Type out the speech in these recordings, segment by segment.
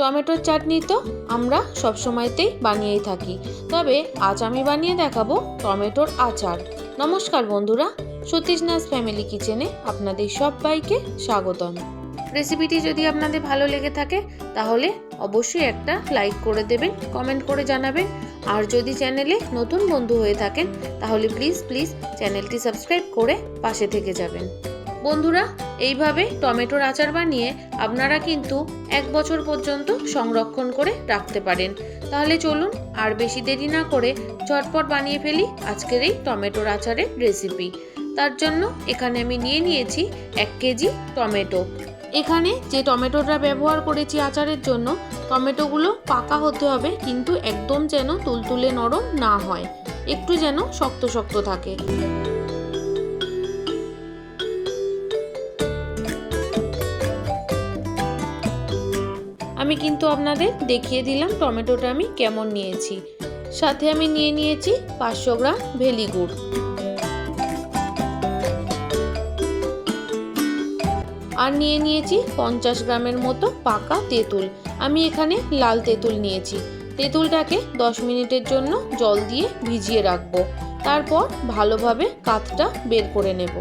টমেটোর চাটনি তো আমরা সবসময়তেই বানিয়েই থাকি। তবে আজ আমি বানিয়ে দেখাবো টমেটোর আচার। নমস্কার বন্ধুরা, সতীশনাথ ফ্যামিলি কিচেনে আপনাদের সবাইকে স্বাগতম। রেসিপিটি যদি আপনাদের ভালো লেগে থাকে, তাহলে অবশ্যই একটা লাইক করে দেবেন, কমেন্ট করে জানাবেন। আর যদি চ্যানেলে নতুন বন্ধু হয়ে থাকেন, তাহলে প্লিজ প্লিজ চ্যানেলটি সাবস্ক্রাইব করে পাশে থেকে যাবেন। বন্ধুরা, এইভাবে টমেটোর আচার বানিয়ে আপনারা কিন্তু এক বছর পর্যন্ত সংরক্ষণ করে রাখতে পারেন। তাহলে চলুন আর বেশি দেরি না করে ঝটপট বানিয়ে ফেলি আজকের এই টমেটোর আচারের রেসিপি। তার জন্য এখানে আমি নিয়ে নিয়েছি এক কেজি টমেটো। এখানে যে টমেটোটা ব্যবহার করেছি আচারের জন্য, টমেটোগুলো পাকা হতে হবে কিন্তু একদম যেন তুলতুলে নরম না হয়। একটু যেন শক্ত শক্ত থাকে। আমি কিন্তু আপনাদের দেখিয়ে দিলাম টমেটোটা আমি কেমন নিয়েছি। সাথে আমি নিয়ে নিয়েছি পাঁচশো গ্রাম ভেলি গুড় আর নিয়ে নিয়েছি পঞ্চাশ গ্রামের মতো পাকা তেঁতুল। আমি এখানে লাল তেঁতুল নিয়েছি। তেঁতুলটাকে দশ মিনিটের জন্য জল দিয়ে ভিজিয়ে রাখব। তারপর ভালোভাবে কাতটা বের করে নেব।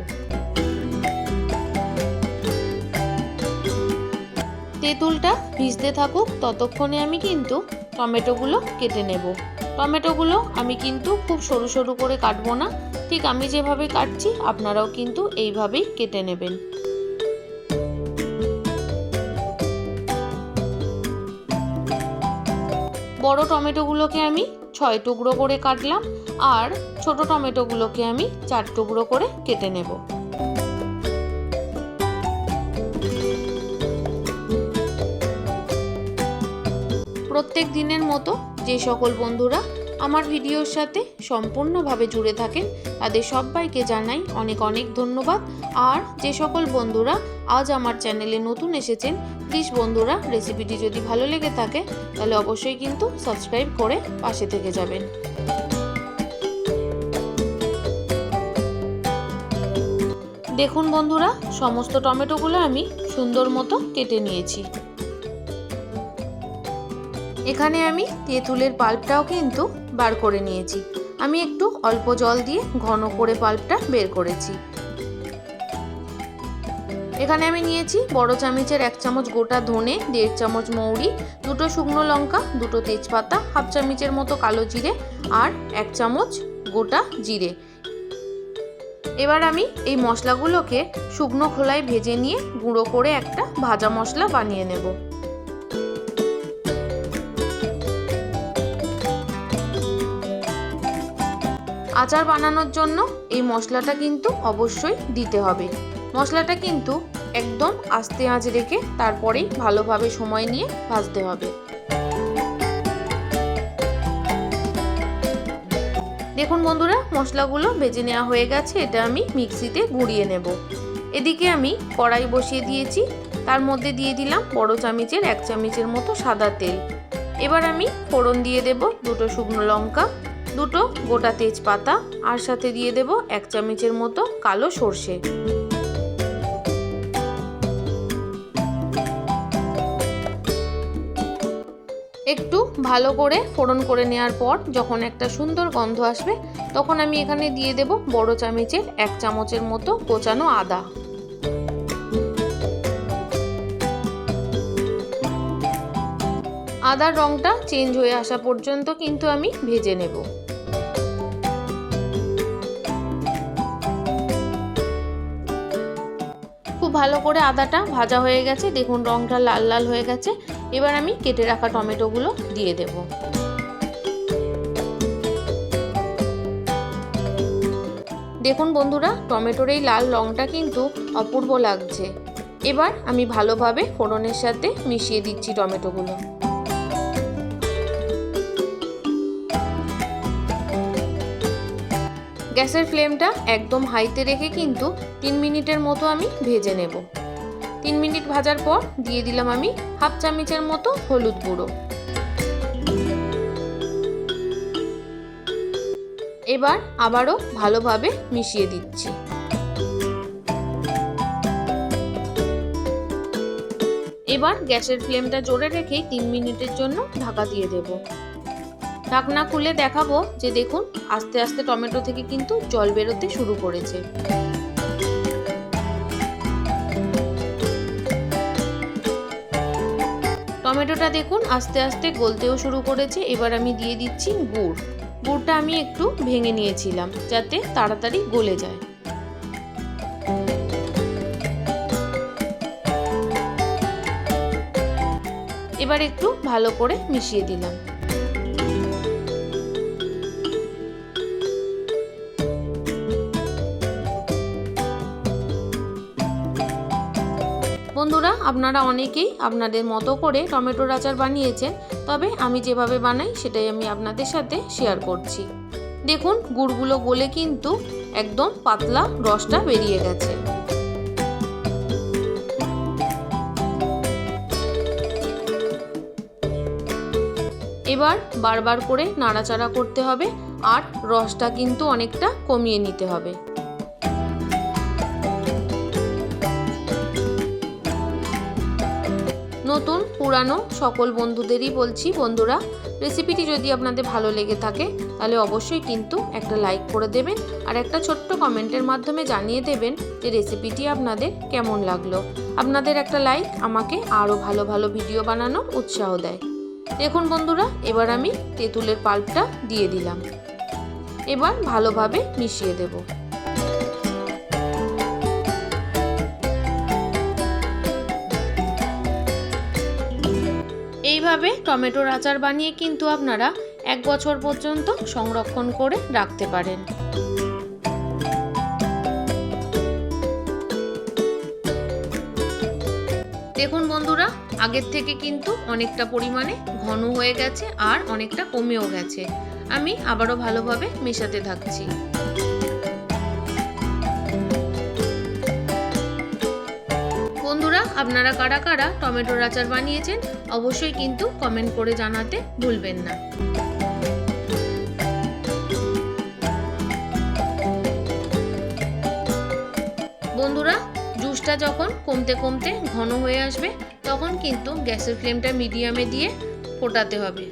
তেঁতুলটা ভিজতে থাকুক, ততক্ষণে আমি কিন্তু টমেটোগুলো কেটে নেব। টমেটোগুলো আমি কিন্তু খুব সরু সরু করে কাটবো না। ঠিক আমি যেভাবে কাটছি, আপনারাও কিন্তু এইভাবেই কেটে নেবেন। বড় টমেটোগুলোকে আমি ছয় টুকরো করে কাটলাম, আর ছোট টমেটোগুলোকে আমি চার টুকরো করে কেটে নেব। প্রত্যেক দিনের মতো যে সকল বন্ধুরা আমার ভিডিওর সাথে সম্পূর্ণভাবে জুড়ে থাকেন, তাদের সবাইকে জানাই অনেক অনেক ধন্যবাদ। আর যে সকল বন্ধুরা আজ আমার চ্যানেলে নতুন এসেছেন প্লিজ বন্ধুরা রেসিপিটি যদি ভালো লেগে থাকে, তাহলে অবশ্যই কিন্তু সাবস্ক্রাইব করে পাশে থেকে যাবেন। দেখুন বন্ধুরা, সমস্ত টমেটোগুলো আমি সুন্দর মতো কেটে নিয়েছি। এখানে আমি তেঁতুলের পাল্পটাও কিন্তু বার করে নিয়েছি। আমি একটু অল্প জল দিয়ে ঘন করে পাল্পটা বের করেছি। এখানে আমি নিয়েছি বড় চামচের এক চামচ গোটা ধনে, দেড় চামচ মৌরি, দুটো শুকনো লঙ্কা, দুটো তেজপাতা, হাফ চামচের মতো কালো জিরে আর এক চামচ গোটা জিরে। এবার আমি এই মশলাগুলোকে শুকনো খোলায় ভেজে নিয়ে গুঁড়ো করে একটা ভাজা মশলা বানিয়ে নেব। আচার বানানোর জন্য এই মশলাটা কিন্তু অবশ্যই দিতে হবে। মশলাটা কিন্তু একদম আস্তে আঁচ রেখে তারপরেই ভালোভাবে সময় নিয়ে ভাজতে হবে। দেখুন বন্ধুরা, মশলাগুলো ভেজে নেওয়া হয়ে গেছে, এটা আমি মিক্সিতে গুঁড়িয়ে নেব। এদিকে আমি কড়াই বসিয়ে দিয়েছি, তার মধ্যে দিয়ে দিলাম বড় চামচের এক চামচের মতো সাদা তেল। এবার আমি ফোড়ন দিয়ে দেব দুটো শুকনো লঙ্কা দুটো গোটা তেজপাতা আর সাথে দিয়ে দেব এক চামচের মতো কালো সর্ষে। একটু ভালো করে ফোড়ন করে নেওয়ার পর যখন একটা সুন্দর গন্ধ আসবে, তখন আমি এখানে দিয়ে দেব বড় চামচের এক চামচের মতো কোচানো আদা। আদার রঙটা চেঞ্জ হয়ে আসা পর্যন্ত কিন্তু আমি ভেজে নেব। ভালো করে আদাটা ভাজা হয়ে গেছে। দেখুন রঙটা লাল লাল হয়ে গেছে। এবার আমি কেটে রাখা টমেটোগুলো দিয়ে দেব। দেখুন বন্ধুরা, টমেটোর এই লাল রঙটা কিন্তু অপূর্ব লাগছে। এবার আমি ভালোভাবে ফোড়নের সাথে মিশিয়ে দিচ্ছি টমেটোগুলো। গ্যাসের ফ্লেমটা একদম হাইতে রেখে কিন্তু তিন মিনিটের মতো আমি ভেজে নেব। তিন মিনিট ভাজার পর দিয়ে দিলাম আমি হাফ চামচের মতো হলুদ গুঁড়ো। এবার আবারও ভালোভাবে মিশিয়ে দিচ্ছি। এবার গ্যাসের ফ্লেমটা জোরে রেখেই তিন মিনিটের জন্য ঢাকা দিয়ে দেব। ঢাকনা খুলে দেখাবো যে দেখুন, আস্তে আস্তে টমেটো থেকে কিন্তু জল বেরোতে শুরু করেছে। টমেটোটা দেখুন, আস্তে আস্তে গলতেও শুরু করেছে। এবার আমি দিয়ে দিচ্ছি গুড়। গুড়টা আমি একটু ভেঙে নিয়েছিলাম যাতে তাড়াতাড়ি গলে যায়। এবার একটু ভালো করে মিশিয়ে দিলাম। বন্ধুরা, আপনারা অনেকেই আপনাদের মতো করে টমেটোর আচার বানিয়েছেন, তবে আমি যেভাবে বানাই সেটাই আমি আপনাদের সাথে শেয়ার করছি। দেখুন, গুড়গুলো গলে কিন্তু একদম পাতলা রসটা বেরিয়ে গেছে। এবার বারবার করে নাড়াচাড়া করতে হবে, আর রসটা কিন্তু অনেকটা কমিয়ে নিতে হবে। নতুন, পুরানো সকল বন্ধুদেরই বলছি, বন্ধুরা রেসিপিটি যদি আপনাদের ভালো লেগে থাকে, তাহলে অবশ্যই কিন্তু একটা লাইক করে দেবেন আর একটা ছোট্ট কমেন্টের মাধ্যমে জানিয়ে দেবেন যে রেসিপিটি আপনাদের কেমন লাগল। আপনাদের একটা লাইক আমাকে আরও ভালো ভালো ভিডিও বানানোর উৎসাহ দেয়। দেখুন বন্ধুরা, এবার আমি তেঁতুলের পাল্পটা দিয়ে দিলাম। এবার ভালোভাবে মিশিয়ে দেবো। এইভাবে টমেটোর আচার বানিয়ে কিন্তু আপনারা এক বছর পর্যন্ত সংরক্ষণ করে রাখতে পারেন। দেখুন বন্ধুরা, আগের থেকে কিন্তু অনেকটা পরিমাণে ঘন হয়ে গেছে আর অনেকটা কমেও গেছে। আমি আবারও ভালোভাবে মেশাতে থাকছি। আপনারা কারা কারা টমেটোর আচার বানিয়েছেন, অবশ্যই কিন্তু কমেন্ট করে জানাতে ভুলবেন না। বন্ধুরা জুসটা যখন কমতে কমতে ঘন হয়ে আসবে, তখন কিন্তু গ্যাসের ফ্লেমটা মিডিয়ামে দিয়ে ফোটাতে হবে।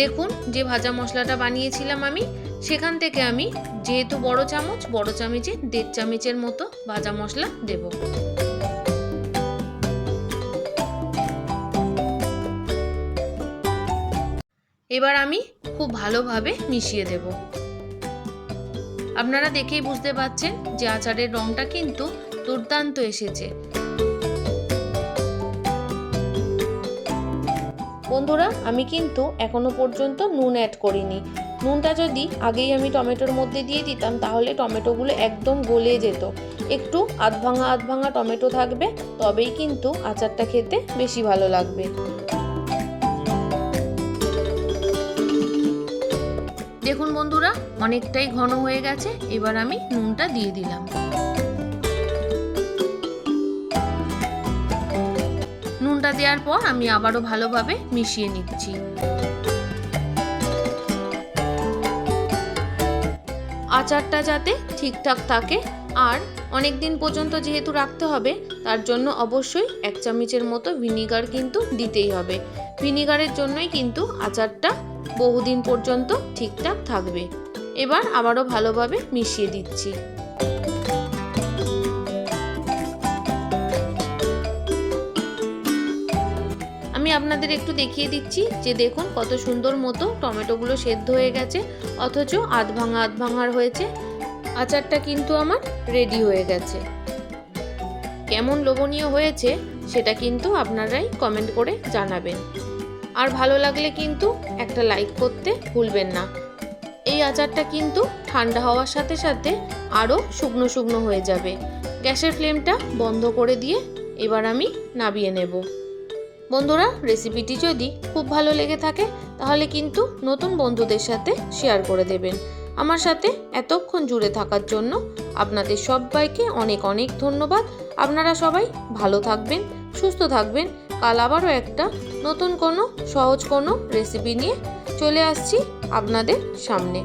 দেখুন, যে ভাজা মশলাটা বানিয়েছিলাম আমি সেখান থেকে আমি যেহেতু বড় চামচ, বড় চামচে দেড় চামচের মতো ভাজা মশলা দেব। এবার আমি খুব ভালোভাবে মিশিয়ে দেব। আপনারা দেখেই বুঝতে পাচ্ছেন যে আচারের রংটা কিন্তু দুর্দান্ত এসেছে। বন্ধুরা, আমি কিন্তু এখনও পর্যন্ত নুন অ্যাড করিনি। নুনটা যদি আগেই আমি টমেটোর মধ্যে দিয়ে দিতাম, তাহলে টমেটোগুলো একদম গলে যেত। একটু আধ ভাঙা আধ ভাঙা টমেটো থাকবে, তবেই কিন্তু আচারটা খেতে বেশি ভালো লাগবে। দেখুন বন্ধুরা, অনেকটাই ঘন হয়ে গেছে, এবার আমি নুনটা দিয়ে দিলাম। নুনটা দেওয়ার পর আমি আবারও ভালোভাবে মিশিয়ে নিচ্ছি। আচারটা যাতে ঠিকঠাক থাকে। আর অনেক দিন পর্যন্ত যেহেতু রাখতে হবে, তার জন্য অবশ্যই এক চামচের মতো ভিনিগার কিন্তু দিতেই হবে। ভিনিগারের জন্যই কিন্তু আচারটা বহুদিন পর্যন্ত ঠিকঠাক থাকবে। এবার আবারও ভালোভাবে মিশিয়ে দিচ্ছি। আপনাদের একটু দেখিয়ে দিচ্ছি যে দেখুন কত সুন্দর মতো টমেটোগুলো সেদ্ধ হয়ে গেছে, অথচ আধ ভাঙা আধ ভাঙার হয়েছে। আচারটা কিন্তু আমার রেডি হয়ে গেছে। কেমন লোভনীয় হয়েছে সেটা কিন্তু আপনারাই কমেন্ট করে জানাবেন। আর ভালো লাগলে কিন্তু একটা লাইক করতে ভুলবেন না। এই আচারটা কিন্তু ঠান্ডা হওয়ার সাথে সাথে আরও শুকনো শুকনো হয়ে যাবে। গ্যাসের ফ্লেমটা বন্ধ করে দিয়ে এবার আমি নাবিয়ে নেব। বন্ধুরা রেসিপিটি যদি খুব ভালো লেগে থাকে, তাহলে কিন্তু নতুন বন্ধুদের সাথে শেয়ার করে দেবেন। আমার সাথে এতক্ষণ জুড়ে থাকার জন্য আপনাদের সবাইকে অনেক অনেক ধন্যবাদ। আপনারা সবাই ভালো থাকবেন, সুস্থ থাকবেন। কাল আবারও একটা নতুন কোনো, সহজ কোনো রেসিপি নিয়ে চলে আসছি আপনাদের সামনে।